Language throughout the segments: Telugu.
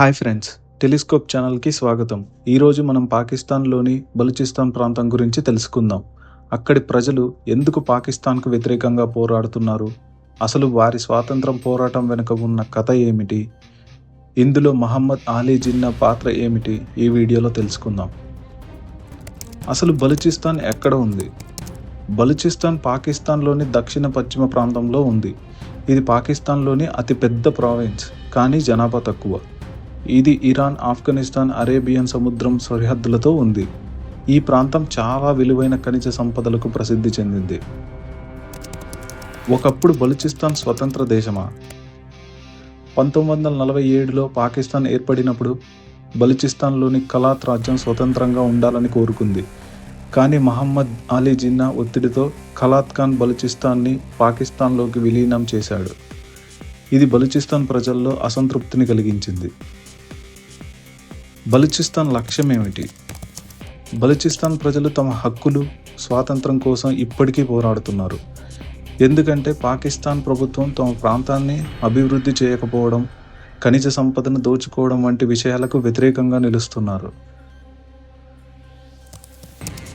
హాయ్ ఫ్రెండ్స్ టెలిస్కోప్ ఛానల్కి స్వాగతం. ఈరోజు మనం పాకిస్తాన్లోని బలూచిస్తాన్ ప్రాంతం గురించి తెలుసుకుందాం. అక్కడి ప్రజలు ఎందుకు పాకిస్తాన్కు వ్యతిరేకంగా పోరాడుతున్నారు? అసలు వారి స్వాతంత్రం పోరాటం వెనుక ఉన్న కథ ఏమిటి? ఇందులో మహమ్మద్ ఆలీ జిన్నా పాత్ర ఏమిటి? ఈ వీడియోలో తెలుసుకుందాం. అసలు బలూచిస్తాన్ ఎక్కడ ఉంది? బలూచిస్తాన్ పాకిస్తాన్లోని దక్షిణ పశ్చిమ ప్రాంతంలో ఉంది. ఇది పాకిస్తాన్లోని అతిపెద్ద ప్రావిన్స్ కానీ జనాభా తక్కువ. ఇది ఇరాన్ ఆఫ్ఘనిస్తాన్ అరేబియన్ సముద్రం సరిహద్దులతో ఉంది. ఈ ప్రాంతం చాలా విలువైన ఖనిజ సంపదలకు ప్రసిద్ధి చెందింది. ఒకప్పుడు బలూచిస్తాన్ స్వతంత్ర దేశమా? పంతొమ్మిది వందల నలభై ఏడులో పాకిస్తాన్ ఏర్పడినప్పుడు బలూచిస్తాన్లోని కలాత్ రాజ్యం స్వతంత్రంగా ఉండాలని కోరుకుంది. కానీ మహమ్మద్ అలీ జిన్నా ఒత్తిడితో ఖలాత్ ఖాన్ బలూచిస్తాన్ని పాకిస్తాన్లోకి విలీనం చేశాడు. ఇది బలూచిస్తాన్ ప్రజల్లో అసంతృప్తిని కలిగించింది. బలూచిస్తాన్ లక్ష్యం ఏమిటి బలూచిస్తాన్ ప్రజలు తమ హక్కులు స్వాతంత్రం కోసం ఇప్పటికీ పోరాడుతున్నారు. ఎందుకంటే పాకిస్తాన్ ప్రభుత్వం తమ ప్రాంతాన్ని అభివృద్ధి చేయకపోవడం ఖనిజ సంపదను దోచుకోవడం వంటి విషయాలకు వ్యతిరేకంగా నిలుస్తున్నారు.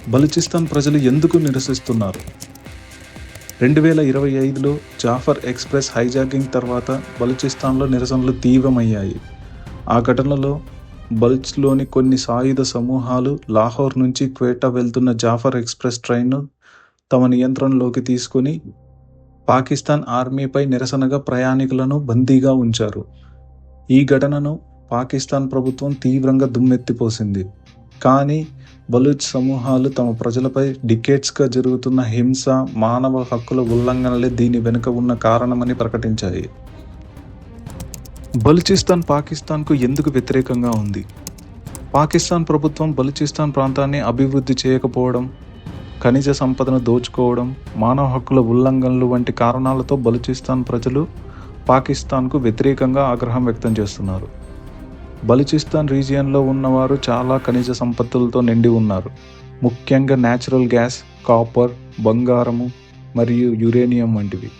బలూచిస్తాన్ ప్రజలు ఎందుకు నిరసిస్తున్నారు? రెండు వేల ఇరవై ఐదులో జాఫర్ ఎక్స్ప్రెస్ హైజాకింగ్ తర్వాత బలూచిస్తాన్లో నిరసనలు తీవ్రమయ్యాయి. ఆ ఘటనలో బల్చ్లోని కొన్ని సాయుధ సమూహాలు లాహోర్ నుంచి క్వేటా వెళ్తున్న జాఫర్ ఎక్స్ప్రెస్ ట్రైన్ను తమ నియంత్రణలోకి తీసుకుని పాకిస్తాన్ ఆర్మీపై నిరసనగా ప్రయాణికులను బందీగా ఉంచారు. ఈ ఘటనను పాకిస్తాన్ ప్రభుత్వం తీవ్రంగా దుమ్మెత్తిపోసింది. కానీ బలూచ్ సమూహాలు తమ ప్రజలపై డికేట్స్గా జరుగుతున్న హింస మానవ హక్కుల ఉల్లంఘనలే దీని వెనుక ఉన్న కారణమని ప్రకటించాయి. బలూచిస్తాన్ పాకిస్తాన్కు ఎందుకు వ్యతిరేకంగా ఉంది? పాకిస్తాన్ ప్రభుత్వం బలూచిస్తాన్ ప్రాంతాన్ని అభివృద్ధి చేయకపోవడం ఖనిజ సంపదను దోచుకోవడం మానవ హక్కుల ఉల్లంఘనలు వంటి కారణాలతో బలూచిస్తాన్ ప్రజలు పాకిస్తాన్కు వ్యతిరేకంగా ఆగ్రహం వ్యక్తం చేస్తున్నారు. బలూచిస్తాన్ రీజియన్లో ఉన్నవారు చాలా ఖనిజ సంపత్తులతో నిండి ఉన్నారు. ముఖ్యంగా న్యాచురల్ గ్యాస్ కాపర్ బంగారము మరియు యురేనియం వంటివి.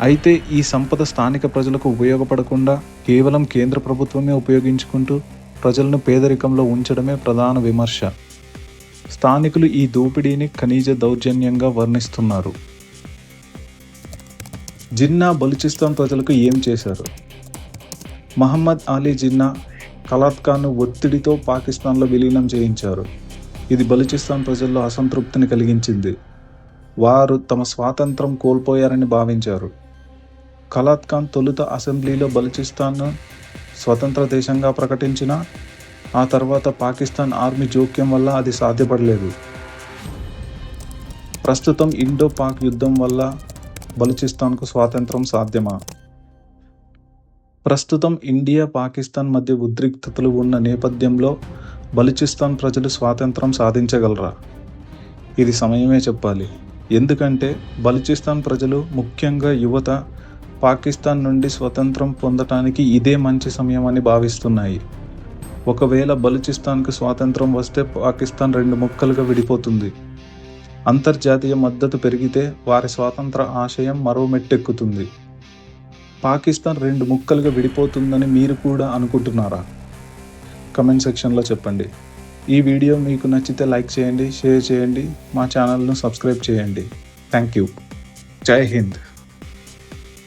అయితే ఈ సంపద స్థానిక ప్రజలకు ఉపయోగపడకుండా కేవలం కేంద్ర ప్రభుత్వమే ఉపయోగించుకుంటూ ప్రజలను పేదరికంలో ఉంచడమే ప్రధాన విమర్శ. స్థానికులు ఈ దోపిడీని ఖనిజ దౌర్జన్యంగా వర్ణిస్తున్నారు. జిన్నా బలుచిస్తాన్ ప్రజలకు ఏం చేశారు? మహమ్మద్ అలీ జిన్నా కలాత్ ఒత్తిడితో పాకిస్తాన్లో విలీనం చేయించారు. ఇది బలుచిస్తాన్ ప్రజల్లో అసంతృప్తిని కలిగించింది. వారు తమ స్వాతంత్రం కోల్పోయారని భావించారు. కలాత్ ఖాన్ తొలుత అసెంబ్లీలో బలుచిస్తాన్ స్వతంత్ర దేశంగా ప్రకటించిన ఆ తర్వాత పాకిస్తాన్ ఆర్మీ జోక్యం వల్ల అది సాధ్యపడలేదు. ప్రస్తుతం ఇండో పాక్ యుద్ధం వల్ల బలుచిస్తాన్కు స్వాతంత్రం సాధ్యమా? ప్రస్తుతం ఇండియా పాకిస్తాన్ మధ్య ఉద్రిక్తతలు ఉన్న నేపథ్యంలో బలుచిస్తాన్ ప్రజలు స్వాతంత్రం సాధించగలరా? ఇది సమయమే చెప్పాలి. ఎందుకంటే బలుచిస్తాన్ ప్రజలు ముఖ్యంగా యువత పాకిస్తాన్ నుండి స్వతంత్రం పొందటానికి ఇదే మంచి సమయం అని భావిస్తున్నాయి. ఒకవేళ బలుచిస్తాన్కు స్వాతంత్రం వస్తే పాకిస్తాన్ రెండు ముక్కలుగా విడిపోతుంది. అంతర్జాతీయ మద్దతు పెరిగితే వారి స్వాతంత్ర ఆశయం మరో మెట్టెక్కుతుంది. పాకిస్తాన్ రెండు ముక్కలుగా విడిపోతుందని మీరు కూడా అనుకుంటున్నారా? కమెంట్ సెక్షన్లో చెప్పండి. ఈ వీడియో మీకు నచ్చితే లైక్ చేయండి షేర్ చేయండి మా ఛానల్ను సబ్స్క్రైబ్ చేయండి. థ్యాంక్ యూ జై హింద్.